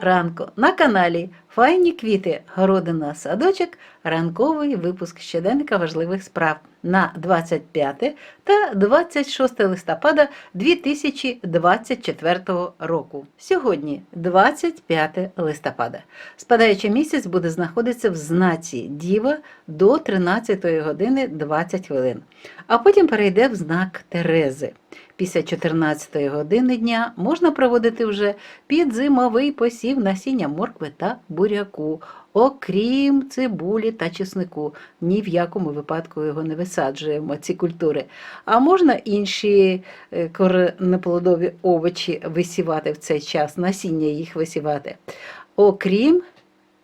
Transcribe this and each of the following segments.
ранку на каналі Файні квіти, городина, садочок, ранковий випуск щоденника важливих справ на 25 та 26 листопада 2024 року. Сьогодні 25 листопада. Спадаючий місяць буде знаходитися в знаці Діва до 13 години 20 хвилин, а потім перейде в знак Терези. Після 14 години дня можна проводити вже підзимовий посів насіння моркви та буряку, окрім цибулі та чеснику. Ні в якому випадку його не висаджуємо, ці культури. А можна інші е, коренеплодові овочі висівати в цей час, насіння їх висівати. Окрім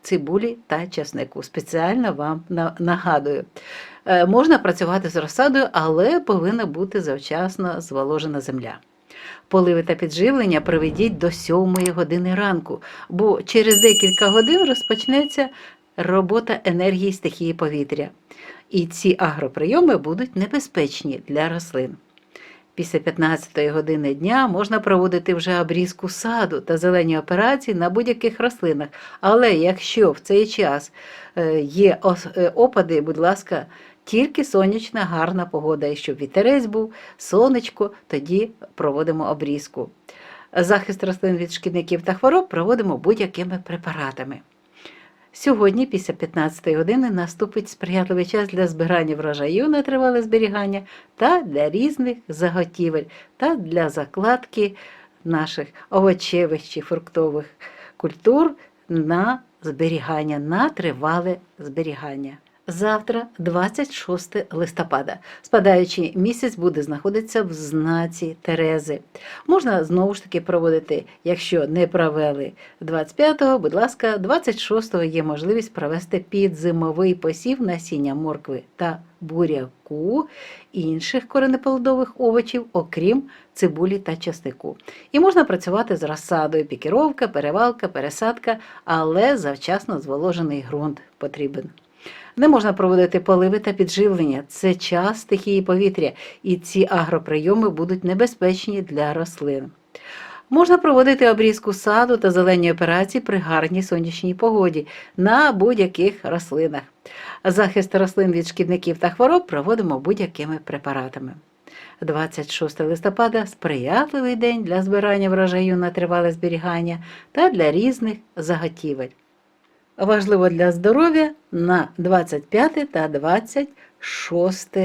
цибулі та чеснику. Спеціально вам нагадую. Е, Можна працювати з розсадою, але повинна бути завчасно зволожена земля. Поливи та підживлення проведіть до 7 години ранку, бо через декілька годин розпочнеться робота енергії стихії повітря. І ці агроприйоми будуть небезпечні для рослин. Після 15-ї години дня можна проводити вже обрізку саду та зелені операції на будь-яких рослинах. Але якщо в цей час е, є е, опади, будь ласка, тільки сонячна гарна погода, і щоб вітерець був, сонечко, тоді проводимо обрізку. Захист рослин від шкідників та хвороб проводимо будь-якими препаратами. Сьогодні, після 15 години, наступить сприятливий час для збирання врожаю на тривале зберігання та для різних заготівель, та для закладки наших овочевих чи фруктових культур на зберігання, на тривале зберігання. Завтра, 26 листопада, спадаючий місяць буде знаходитися в знаці Терези. Можна знову ж таки проводити, якщо не провели 25-го, будь ласка, 26-го є можливість провести підзимовий посів насіння моркви та буряку, інших коренеплодових овочів, окрім цибулі та часнику. І можна працювати з розсадою, пікіровка, перевалка, пересадка, але завчасно зволожений ґрунт потрібен. Не можна проводити поливи та підживлення. Це час стихії повітря, і ці агроприйоми будуть небезпечні для рослин. Можна проводити обрізку саду та зелені операції при гарній сонячній погоді на будь-яких рослинах. Захист рослин від шкідників та хвороб проводимо будь-якими препаратами. 26 листопада сприятливий день для збирання врожаю на тривале зберігання та для різних заготівель. Важливо для здоров'я на 25 та 26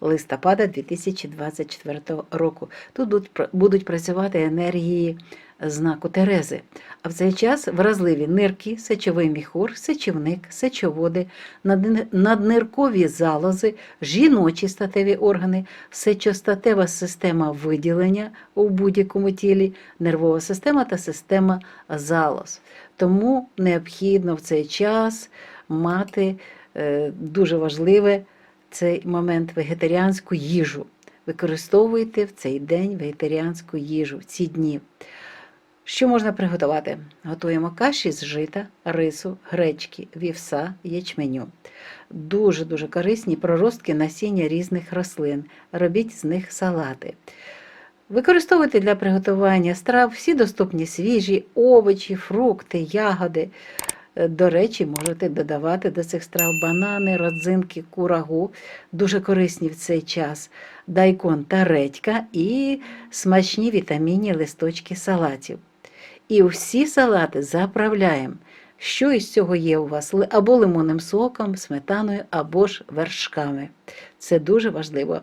листопада 2024 року. Тут будуть працювати енергії знаку Терези. А в цей час вразливі нирки, сечовий міхур, сечівник, сечоводи, надни- надниркові залози, жіночі статеві органи, сечостатева система виділення у будь-якому тілі, нервова система та система залоз. Тому необхідно в цей час мати е, дуже важливе цей момент вегетаріанську їжу. Використовуйте в цей день вегетаріанську їжу в ці дні. Що можна приготувати? Готуємо каші з жита, рису, гречки, вівса, ячменю. Дуже-дуже корисні проростки насіння різних рослин. Робіть з них салати. Використовуйте для приготування страв всі доступні свіжі овочі, фрукти, ягоди. Е, До речі, можете додавати до цих страв банани, родзинки, курагу, дуже корисні в цей час, дайкон та редька і смачні вітамінні листочки салатів. І всі салати заправляємо. Що із цього є у вас? Або лимонним соком, сметаною, або ж вершками. Це дуже важливо.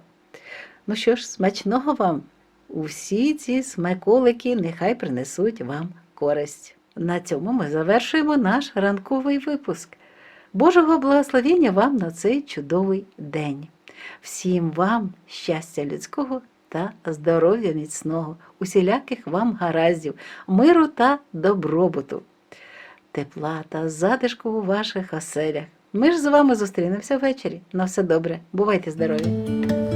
Ну що ж, смачного вам! Усі ці смаколики нехай принесуть вам користь. На цьому ми завершуємо наш ранковий випуск. Божого благословення вам на цей чудовий день. Всім вам щастя людського та здоров'я міцного, усіляких вам гараздів, миру та добробуту, тепла та затишку у ваших оселях. Ми ж з вами зустрінемося ввечері. На все добре. Бувайте здорові!